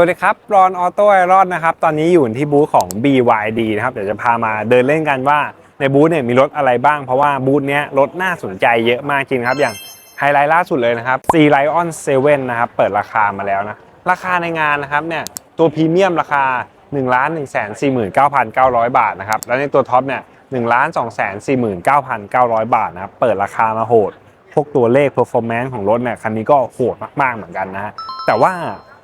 วัสดีครับรอนออโต้ไอรอนนะครับ ตอนนี้อยู่ที่บูธของ BYD นะครับ เดี๋ยวจะพามาเดินเล่นกันว่าในบูธเนี่ยมีรถอะไรบ้าง เพราะว่าบูธเนี้ยรถน่าสนใจเยอะมากจริงครับ อย่างไฮไลท์ล่าสุดเลยนะครับ C Lion 7 นะครับ เปิดราคามาแล้วนะ ราคาในงานนะครับเนี่ยตัวพรีเมียมราคา 1 1 4 9 9 0 0 บาทนะครับ แล้วในตัวท็อปเนี่ย1 2 4 9 9 0 0 บาทนะครับ เปิดราคามาโหด พวกตัวเลข performance ของรถเนี่ยคันนี้ก็โหดมากๆเหมือนกันนะฮะ แต่ว่า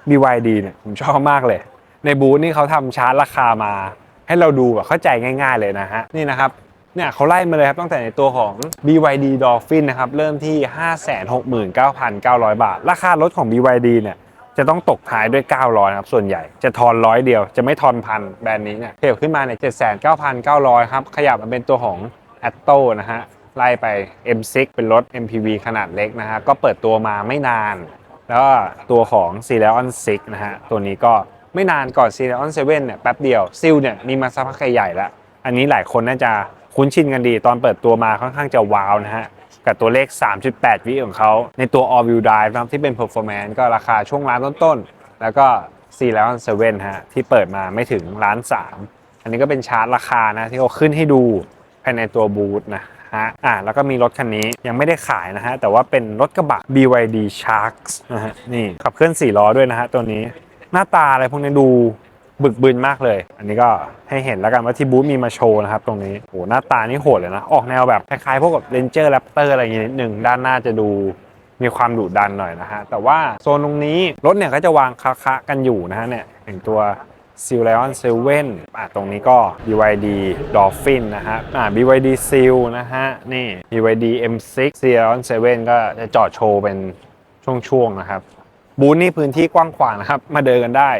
BYD เนี่ยผมชอบมากเลย ในบูธนี่เขาทำชาร์ตราคามา ให้เราดูแบบเข้าใจง่ายๆเลยนะฮะ นี่นะครับเนี่ยเขาไล่มาเลยครับตั้งแต่ในตัวของ BYD Dolphin นะครับ เริ่มที่ 569,900 บาท ราคารถของ BYD เนี่ยจะต้องตกท้ายด้วย 900ครับส่วนใหญ่จะทอนร้อยเดียวจะไม่ทอนพันแบรนด์นี้เนี่ยเทียบขึ้นมาเนี่ย79,900 ครับ ขยับมาเป็นตัวของ a t t o นะฮะไล่ไป M6 เป็นรถ MPV ขนาดเล็กนะฮะก็เปิดตัวมาไม่นาน แล้วก็ตัวของ c e l e o n 6 นะฮะ ตัวนี้ก็ไม่นานก่อน c e l e o n 7 เนี่ยแป๊บเดียวซิลเนี่ยมีมาสักพักใหญ่แล้ว อันนี้หลายคนน่าจะคุ้นชินกันดี ตอนเปิดตัวมาค่อนข้างจะว้าวนะฮะ กับตัวเลข 3.8 วิของเขา ในตัว all wheel drive นะครับที่เป็น performance ก็ราคาช่วงล้านต้นๆ แล้วก็ c e l e o n 7 ฮะ ที่เปิดมาไม่ถึงล้านสามอันนี้ก็เป็นชาร์ตราคานะที่เขาขึ้นให้ดูภายในตัวบูธนะ ฮะอ่าแล้วก็มีรถคันนี้ยังไม่ได้ขายนะฮะ แต่ว่าเป็นรถกระบะ BYD Sharks นะฮะนี่ขับเคลื่อน4ล้อด้วยนะฮะตัวนี้หน้าตาอะไรพวกนี้ดูบึกบึนมากเลย อันนี้ก็ให้เห็นแล้วกันว่าที่บูธมีมาโชว์นะครับตรงนี้โอ้หน้าตานี่โหดเลยนะ ออกแนวแบบคล้ายๆพวกแบบเรนเจอร์แรปเตอร์อะไรอย่างงี้นิดนึงด้านหน้าจะดูมีความดุดันหน่อยนะฮะ แต่ว่าโซนตรงนี้รถเนี่ยก็จะวางคะกันอยู่นะฮะเนี่ยอย่างตัว ซิลไลออนเซเว่นอะตรงนี้ก็ BYD Dolphin นะฮะอ่า BYD Seal นะฮะ นี่ BYD M6 z i l o n 7ก็จะจอดโชว์เป็นช่วง ๆ นะครับ บูธนี่พื้นที่กว้างขวางนะครับ มาเดินกันได้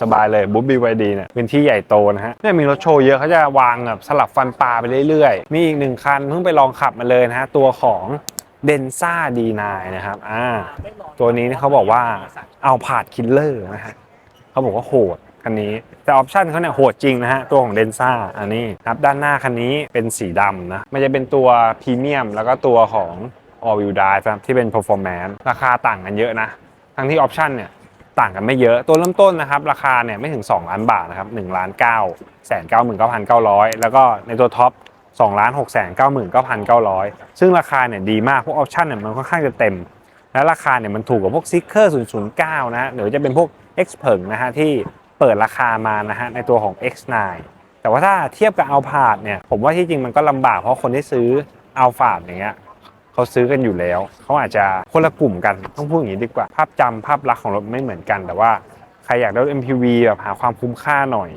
สบาย ๆ เลยบูธ BYD เนี่ยพื้นที่ใหญ่โตนะฮะเนี่ยมีรถโชว์เยอะเขาจะวางแบบสลับฟันปลาไปเรื่อยๆ มีอีกหนึ่งคันเพิ่งไปลองขับมาเลยนะฮะ ตัวของ d e n s a D9 นะครับอ่าตัวนี้เขาบอกว่าเอาผาดคิลเลอร์นะฮะเขาบอกว่าโหด คันนี้แต่ออปชันเขาเนี่ยโหดจริงนะฮะ ตัวของเดนซ่าอันนี้ครับด้านหน้าคันนี้เป็นสีดำนะมันจะเป็นตัวพรีเมียมแล้วก็ตัวของ All Wheel Drive ครับที่เป็น Performance ราคาต่างกันเยอะนะ ทั้งที่ออปชันเนี่ยต่างกันไม่เยอะตัวเริ่มต้นนะครับ ราคาเนี่ยไม่ถึง 2 ล้านบาทนะครับ1ล้าน9แสน9 9 9 0 0 แล้วก็ในตัวท็อป2ล้าน6แสน9 9 9 0 0 ซึ่งราคาเนี่ยดีมากพวกออปชันเนี่ยมันค่อนข้างจะเต็ม และราคาเนี่ยมันถูกกว่าพวกซิกเกอร์009 นะฮะหรือจะเป็นพวก X เพิงนะฮะที่ เปิดราคามานะฮะในตัวของ X9 แต่ว่าถ้าเทียบกับอัลพาดเนี่ยผมว่าที่จริงมันก็ลำบากเพราะคนที่ซื้ออัลฟาดอย่างเงี้ยเขาซื้อกันอยู่แล้ว เขาอาจจะคนละกลุ่มกันต้องพูดอย่างนี้ดีกว่า ภาพจำภาพลักษณ์ของรถไม่เหมือนกัน แต่ว่าใครอยากได้รถ MPV แบบหาความคุ้มค่าหน่อย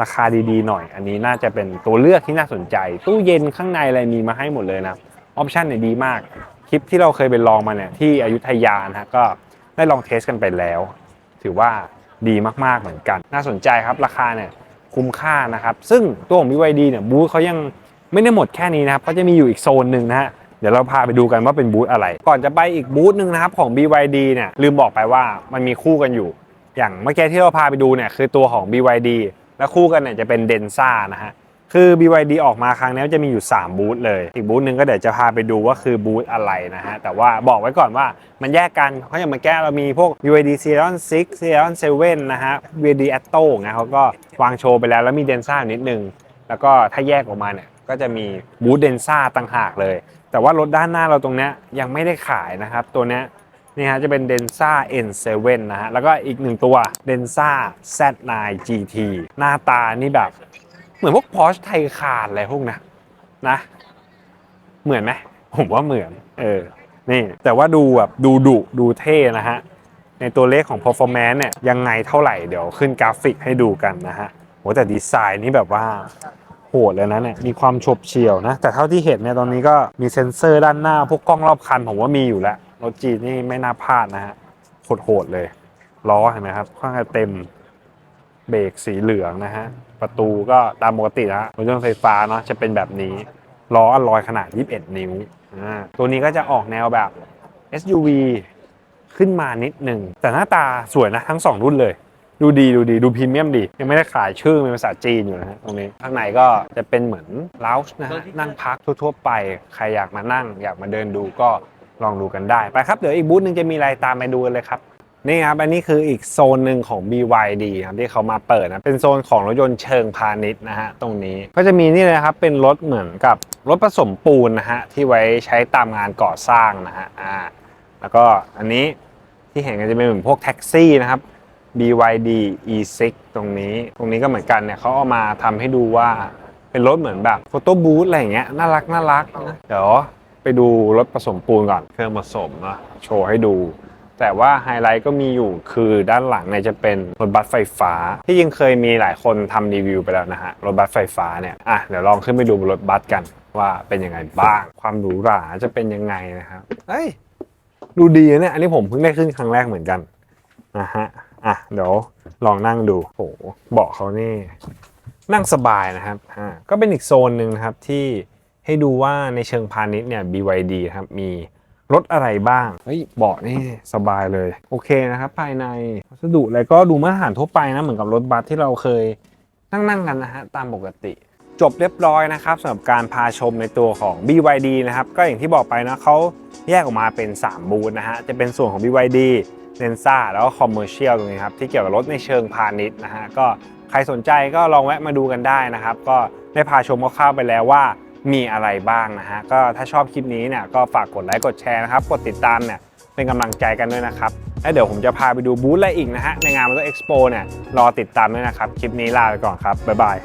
ราคาดีๆหน่อย อันนี้น่าจะเป็นตัวเลือกที่น่าสนใจ ตู้เย็นข้างในอะไรมีมาให้หมดเลยนะออปชันเนี่ยดีมากคลิปที่เราเคยไปลองมาเนี่ยที่อยุธยานะฮะก็ได้ลองเทสกันไปแล้ว ถือว่า ดีมากๆเหมือนกัน น่าสนใจครับราคาเนี่ยคุ้มค่านะครับ ซึ่งตัวของ BYD เนี่ยบูธเขายังไม่ได้หมดแค่นี้นะครับเขาจะมีอยู่อีกโซนหนึ่งนะฮะเดี๋ยวเราพาไปดูกันว่าเป็นบูธอะไร ก่อนจะไปอีกบูธหนึ่งนะครับของ BYD เนี่ยลืมบอกไปว่ามันมีคู่กันอยู่ อย่างเมื่อกี้ที่เราพาไปดูเนี่ยคือตัวของ BYD และคู่กันเนี่ยจะเป็นเดนซ่านะฮะ คือ BYD ออกมาครั้งนี้จะมีอยู่ 3 บูธเลย อีกบูธหนึ่งก็เดี๋ยวจะพาไปดูว่าคือบูธอะไรนะฮะ แต่ว่าบอกไว้ก่อนว่ามันแยกกันเพราะอย่างเมื่อกี้เรามีพวก BYD c e r o n 6 c e r o n 7 นะฮะ BYD Atto ไงเขาก็วางโชว์ไปแล้วแล้วมี Densa นิดนึง แล้วก็ถ้าแยกออกมาเนี่ยก็จะมีบูธ Densa ต่างหากเลย แต่ว่ารถด้านหน้าเราตรงเนี้ยยังไม่ได้ขายนะครับ ตัวเนี้ยนี่ฮะจะเป็น Densa N7 นะฮะ แล้วก็อีกหนึ่งตัว Densa Z9 GT หน้าตานี่แบบ เหมือนพวก Porsche ไทคานอะไรพวกนะนะ เหมือนไหมผมว่าเหมือน เออ นี่แต่ว่าดูแบบดูดุดูเท่นะฮะ ในตัวเลขของ performance เนี่ยยังไงเท่าไหร่เดี๋ยวขึ้นกราฟิกให้ดูกันนะฮะโหแต่ดีไซน์นี่แบบว่าโหดเลยนะเนี่ยมีความฉบเฉี่ยวนะ แต่เท่าที่เห็นเนี่ยตอนนี้ก็มีเซ็นเซอร์ด้านหน้า พวกกล้องรอบคันผมว่ามีอยู่แล้วรถจีนนี่ไม่น่าพลาดนะฮะโหดๆเลยล้อเห็นไหมครับค่อนข้างเต็ม เบรกสีเหลืองนะฮะ ประตูก็ตามปกตินะฮะรถยนต์ไฟฟ้าเนาะจะเป็นแบบนี้ ล้ออลลอยขนาด 21 นิ้วอ่าตัวนี้ก็จะออกแนวแบบ SUV ขึ้นมานิดหนึ่ง แต่หน้าตาสวยนะทั้งสองรุ่นเลย ดูดีดูดีดูพรีเมียมดี ยังไม่ได้ขายชื่อเป็นภาษาจีนอยู่นะฮะตรงนี้ ข้างในก็จะเป็นเหมือนลาวช์นะฮะนั่งพักทั่วๆ ไป ใครอยากมานั่ง อยากมาเดินดูก็ลองดูกันได้ ไปครับ เดี๋ยวอีกบูธหนึงจะมีอะไรตามไปดูกันเลยครับ นี่ครับ อันนี้คืออีกโซนหนึ่งของ BYD ครับที่เขามาเปิดนะเป็นโซนของรถยนต์เชิงพาณิชย์นะฮะตรงนี้ก็จะมีนี่เลยครับเป็นรถเหมือนกับรถผสมปูนนะฮะที่ไว้ใช้ตามงานก่อสร้างนะฮะอ่าแล้วก็อันนี้ที่เห็นกันจะเป็นเหมือนพวกแท็กซี่นะครับ BYD E6 ตรงนี้ ตรงนี้ก็เหมือนกันเนี่ยเขาเอามาทำให้ดูว่าเป็นรถเหมือนแบบโฟโต้บูธอะไรอย่างเงี้ยน่ารักน่ารักนะเดี๋ยวไปดูรถผสมปูนก่อนเครื่องผสมนะโชว์ให้ดู แต่ว่าไฮไลท์ก็มีอยู่คือด้านหลังเนี่ยจะเป็นรถบัสไฟฟ้า ที่ยังเคยมีหลายคนทำรีวิวไปแล้วนะฮะรถบัสไฟฟ้าเนี่ยอะเดี๋ยวลองขึ้นไปดูบนรถบัสกันว่าเป็นยังไงบ้าง ความหรูหราจะเป็นยังไงนะครับเฮ้ยดูดีนะเนี่ยอันนี้ผมเพิ่งได้ขึ้นครั้งแรกเหมือนกันนะฮะอะเดี๋ยวลองนั่งดูโหเบาะเขานี่ นั่งสบายนะครับอ่าก็เป็นอีกโซนหนึ่งนะครับที่ให้ดูว่าในเชิงพาณิชย์เนี่ย BYD ครับมี รถอะไรบ้าง เฮ้ยเบาะนี่สบายเลย โอเคนะครับ ภายในวัสดุอะไรก็ดูมาตรฐานทั่วไปนะ เหมือนกับรถบัสที่เราเคยนั่งนั่งๆกันนะฮะ ตามปกติ จบเรียบร้อยนะครับสำหรับการพาชมในตัวของ BYD นะครับ ก็อย่างที่บอกไปนะเขาแยกออกมาเป็น 3 บูธนะฮะ จะเป็นส่วนของ BYD เ e นซ่าแล้วก็ Commercial ตรงนี้ครับ ที่เกี่ยวกับรถในเชิงพาณิชย์นะฮะก็ใครสนใจก็ลองแวะมาดูกันได้นะครับ ก็ได้พาชมคร่าวๆไปแล้วว่า มีอะไรบ้างนะฮะก็ถ้าชอบคลิปนี้เนี่ยก็ฝากกดไลค์กดแชร์นะครับกดติดตามเนี่ยเป็นกำลังใจกันด้วยนะครับแล้วเดี๋ยวผมจะพาไปดูบูธอะไรอีกนะฮะในงานมอเตอร์เอ็กซ์โปเนี่ยรอติดตามด้วยนะครับ คลิปนี้ลาไปก่อนครับบ๊ายบาย